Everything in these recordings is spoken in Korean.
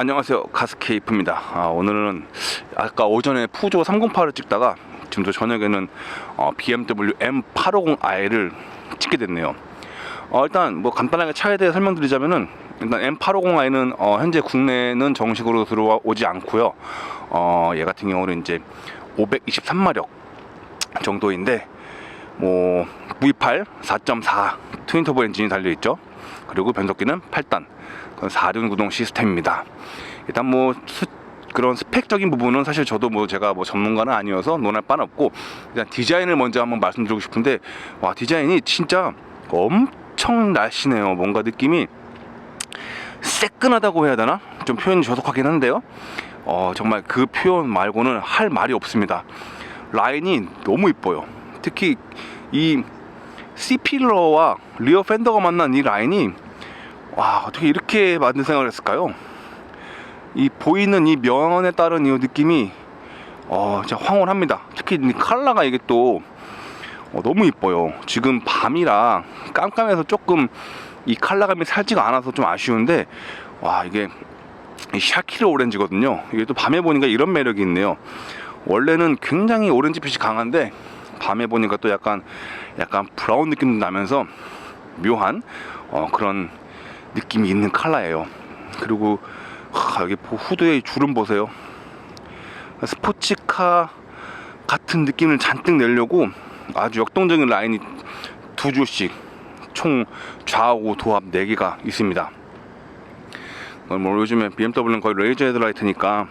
안녕하세요. 가스케이프입니다. 아, 오늘은 아까 오전에 푸조 308을 찍다가 지금도 저녁에는 어, BMW M850i를 찍게 됐네요. 어, 일단 뭐 간단하게 차에 대해 설명드리자면은 일단 M850i는 어, 현재 국내는 정식으로 들어오지 않고요. 어, 얘 같은 경우는 이제 523마력 정도인데 뭐 V8 4.4 트윈터보 엔진이 달려 있죠. 그리고 변속기는 8단 4륜 구동 시스템입니다. 일단 뭐 수- 그런 스펙적인 부분은 사실 저도 뭐 제가 뭐 전문가는 아니어서 논할 바는 없고 일단 디자인을 먼저 한번 말씀드리고 싶은데 와 디자인이 진짜 엄청 날씬해요. 뭔가 느낌이 새끈하다고 해야 되나? 좀 표현이 저속하긴 한데요. 어 정말 그 표현 말고는 할 말이 없습니다. 라인이 너무 이뻐요. 특히 이 C필러와 리어 팬더가 만난 이 라인이 와 어떻게 이렇게 만든 생각을 했을까요? 이 보이는 이 명언에 따른 이 느낌이 어 진짜 황홀합니다. 특히 이 컬러가 이게 또 어, 너무 이뻐요. 지금 밤이라 깜깜해서 조금 이 컬러감이 살지가 않아서 좀 아쉬운데 와 이게 이 샤키르 오렌지거든요. 이게 또 밤에 보니까 이런 매력이 있네요. 원래는 굉장히 오렌지빛이 강한데 밤에 보니까 또 약간 약간 브라운 느낌도 나면서 묘한 어, 그런 느낌이 있는 컬러예요. 그리고 하, 여기 보- 후드의 주름 보세요. 스포츠카 같은 느낌을 잔뜩 내려고 아주 역동적인 라인이 두 줄씩 총 좌우 도합 4개가 있습니다. 어, 뭐 요즘에 BMW는 거의 레이저 헤드라이트니까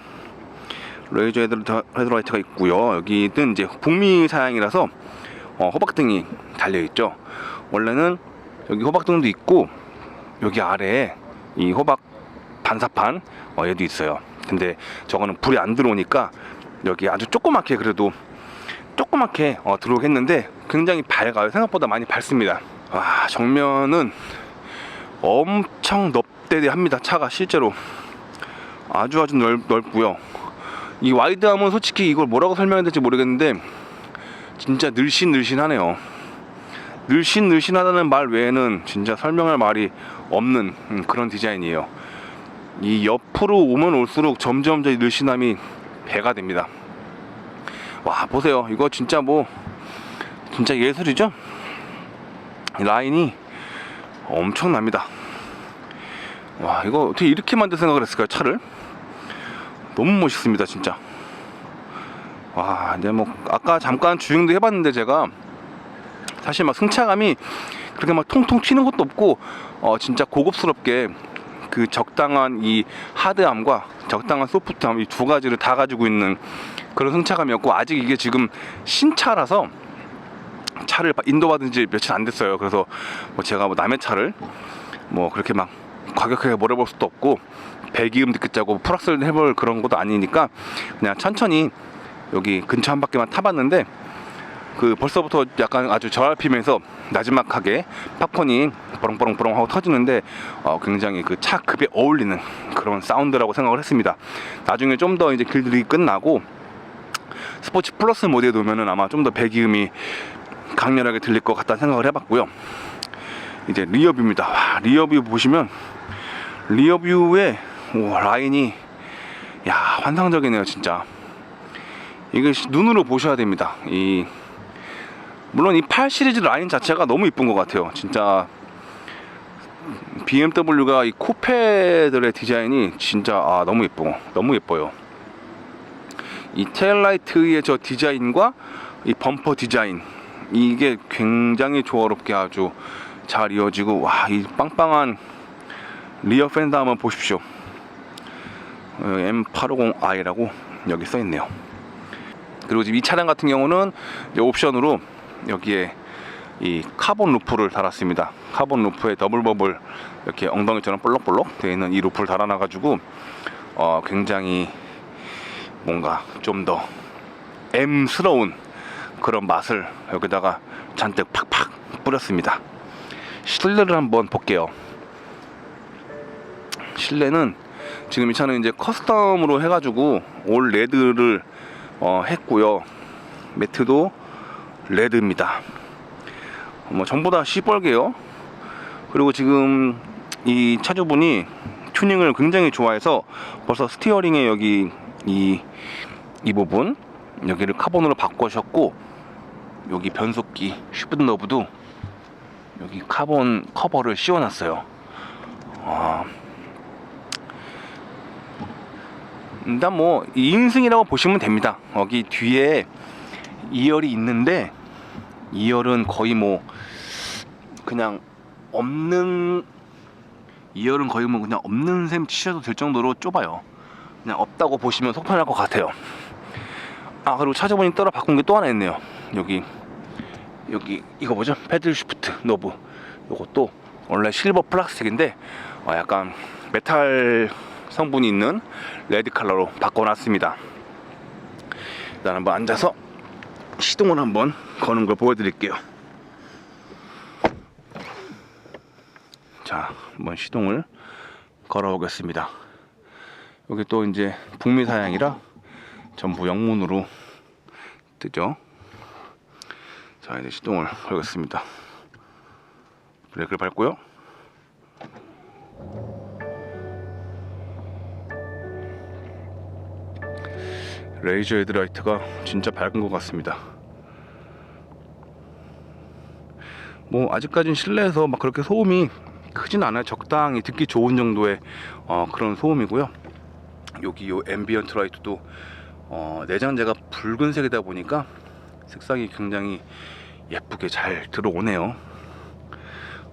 레이저 헤드- 헤드라이트가 있고요. 여기는 이제 북미 사양이라서 어, 호박등이 달려 있죠. 원래는 여기 호박등도 있고 여기 아래에 이 호박 반사판 어, 얘도 있어요. 근데 저거는 불이 안 들어오니까 여기 아주 조그맣게 그래도 조그맣게 어, 들어오겠는데 굉장히 밝아요. 생각보다 많이 밝습니다. 와 정면은 엄청 넙대대합니다. 차가 실제로 아주 아주 넓, 넓고요. 이 와이드함은 솔직히 이걸 뭐라고 설명해야 될지 모르겠는데 진짜 늘씬늘씬하네요. 늘씬늘씬하다는 말 외에는 진짜 설명할 말이 없는 음, 그런 디자인이에요. 이 옆으로 오면 올수록 점점 더 늘씬함이 배가 됩니다. 와 보세요. 이거 진짜 뭐 진짜 예술이죠? 이 라인이 엄청납니다. 와 이거 어떻게 이렇게 만들 생각을 했을까요 차를? 너무 멋있습니다 진짜. 와 이제 뭐 아까 잠깐 주행도 해봤는데 제가 사실 막 승차감이 그렇게 막 통통 튀는 것도 없고 어 진짜 고급스럽게 그 적당한 이 하드함과 적당한 소프트함 이 두 가지를 다 가지고 있는 그런 승차감이었고 아직 이게 지금 신차라서 차를 인도받은 지 며칠 안 됐어요. 그래서 뭐 제가 뭐 남의 차를 뭐 그렇게 막 과격하게 몰아볼 수도 없고 배기음 듣겠자고 풀악셀 해볼 그런 것도 아니니까 그냥 천천히 여기 근처 한 바퀴만 타봤는데 그 벌써부터 약간 아주 저알피면서 나지막하게 팝콘이 버렁버렁버렁 하고 터지는데 어, 굉장히 그 차 급에 어울리는 그런 사운드라고 생각을 했습니다. 나중에 좀 더 이제 길들이 끝나고 스포츠 플러스 모드에 놓으면은 아마 좀 더 배기음이 강렬하게 들릴 것 같다는 생각을 해봤고요. 이제 리어뷰입니다. 와, 리어뷰 보시면 리어뷰의 오, 라인이 야 환상적이네요 진짜. 이게 시- 눈으로 보셔야 됩니다. 이 물론 이 8 시리즈 라인 자체가 너무 이쁜 것 같아요. 진짜 BMW가 이 쿠페들의 디자인이 진짜 아, 너무 예뻐, 너무 예뻐요. 이 테일라이트의 저 디자인과 이 범퍼 디자인 이게 굉장히 조화롭게 아주 잘 이어지고 와 이 빵빵한 리어 팬더 한번 보십시오. 어, M850i라고 여기 써 있네요. 그리고 지금 이 차량 같은 경우는 옵션으로 여기에 이 카본 루프를 달았습니다. 카본 루프에 더블 버블 이렇게 엉덩이처럼 볼록볼록 되어 있는 이 루프를 달아놔 가지고 어, 굉장히 뭔가 좀 더 M스러운 그런 맛을 여기다가 잔뜩 팍팍 뿌렸습니다. 실내를 한번 볼게요. 실내는 지금 이 차는 이제 커스텀으로 해가지고 올 레드를 어, 했고요. 매트도 레드입니다. 뭐 전부 다 시뻘개요. 그리고 지금 이 차주분이 튜닝을 굉장히 좋아해서 벌써 스티어링에 여기 이, 이 부분 여기를 카본으로 바꾸셨고 여기 변속기 슈프트 너브도 여기 카본 커버를 씌워놨어요. 아, 일단 뭐 2인승이라고 보시면 됩니다. 여기 뒤에 2열이 있는데 2열은 거의 뭐 그냥 없는 2열은 거의 뭐 그냥 없는 셈 치셔도 될 정도로 좁아요. 그냥 없다고 보시면 속편할 것 같아요. 아 그리고 찾아보니 따라 바꾼 게 또 하나 있네요. 여기 여기 이거 뭐죠? 패들 쉬프트 너브 요것도 원래 실버 플라스틱인데 어, 약간 메탈 성분이 있는 레드 컬러로 바꿔놨습니다. 일단 한번 앉아서 시동을 한번 거는 걸 보여드릴게요. 자, 한번 시동을 걸어보겠습니다. 여기 또 이제 북미 사양이라 전부 영문으로 뜨죠. 자, 이제 시동을 걸겠습니다. 브레이크를 밟고요. 레이저 헤드라이트가 진짜 밝은 것 같습니다. 뭐 아직까진 실내에서 막 그렇게 소음이 크진 않아요. 적당히 듣기 좋은 정도의 어, 그런 소음이고요. 여기 요 앰비언트 라이트도 어, 내장재가 붉은색이다 보니까 색상이 굉장히 예쁘게 잘 들어오네요.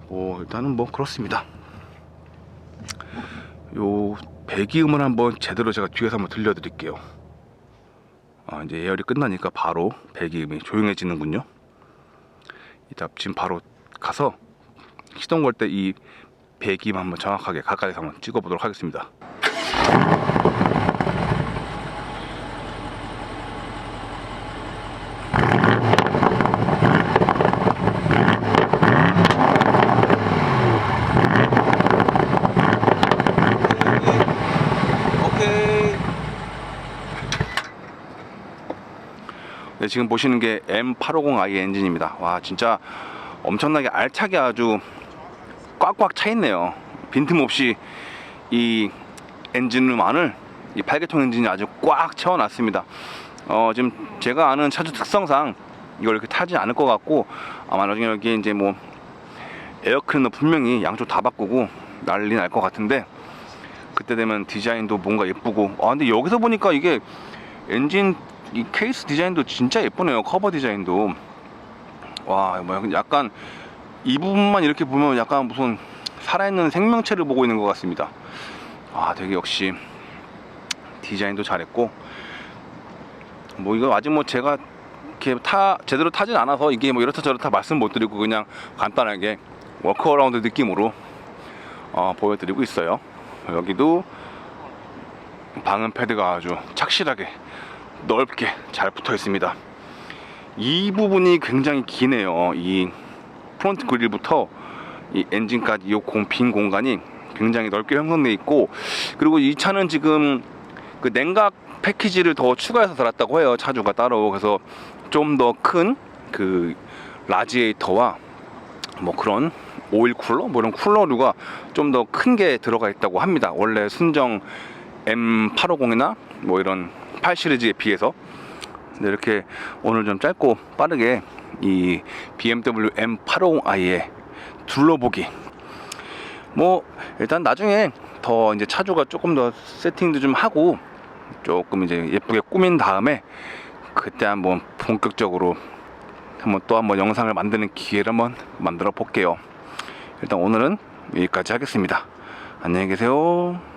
뭐 일단은 뭐 그렇습니다. 요 배기음을 한번 제대로 제가 뒤에서 한번 들려드릴게요. 아, 이제 예열이 끝나니까 바로 배기음이 조용해지는군요. 이따 지금 바로 가서 시동 걸 때 이 배기음 한번 정확하게 가까이서 한번 찍어보도록 하겠습니다. 오케이. 네, 지금 보시는 게 M850i 엔진입니다. 와, 진짜 엄청나게 알차게 아주 꽉꽉 차 있네요. 빈틈없이 이 엔진룸 안을 이 팔계통 엔진이 아주 꽉 채워놨습니다. 어, 지금 제가 아는 차주 특성상 이걸 이렇게 타지 않을 것 같고 아마 나중에 여기 이제 뭐 에어클리너 분명히 양쪽 다 바꾸고 난리 날 것 같은데 그때 되면 디자인도 뭔가 예쁘고 아 근데 여기서 보니까 이게 엔진 이 케이스 디자인도 진짜 예쁘네요 커버 디자인도. 와뭐 약간 이 부분만 이렇게 보면 약간 무슨 살아있는 생명체를 보고 있는 것 같습니다. 아 되게 역시 디자인도 잘했고. 뭐 이거 아직 뭐 제가 이렇게 타 제대로 타진 않아서 이게 뭐 이렇다 저렇다 말씀 못 드리고 그냥 간단하게 워크어라운드 느낌으로 어, 보여드리고 있어요. 여기도 방음 패드가 아주 착실하게 넓게 잘 붙어 있습니다. 이 부분이 굉장히 기네요. 이 프론트 그릴부터 이 엔진까지 이 빈 공간이 굉장히 넓게 형성돼 있고 그리고 이 차는 지금 그 냉각 패키지를 더 추가해서 달았다고 해요. 차주가 따로 그래서 좀 더 큰 그 라지에이터와 뭐 그런 오일 쿨러 뭐 이런 쿨러류가 좀 더 큰 게 들어가 있다고 합니다. 원래 순정 M850이나 뭐 이런 8 시리즈에 비해서 네, 이렇게 오늘 좀 짧고 빠르게 이 BMW M850i의 둘러보기 뭐 일단 나중에 더 이제 차주가 조금 더 세팅도 좀 하고 조금 이제 예쁘게 꾸민 다음에 그때 한번 본격적으로 한번 또 한번 영상을 만드는 기회를 한번 만들어 볼게요. 일단 오늘은 여기까지 하겠습니다. 안녕히 계세요.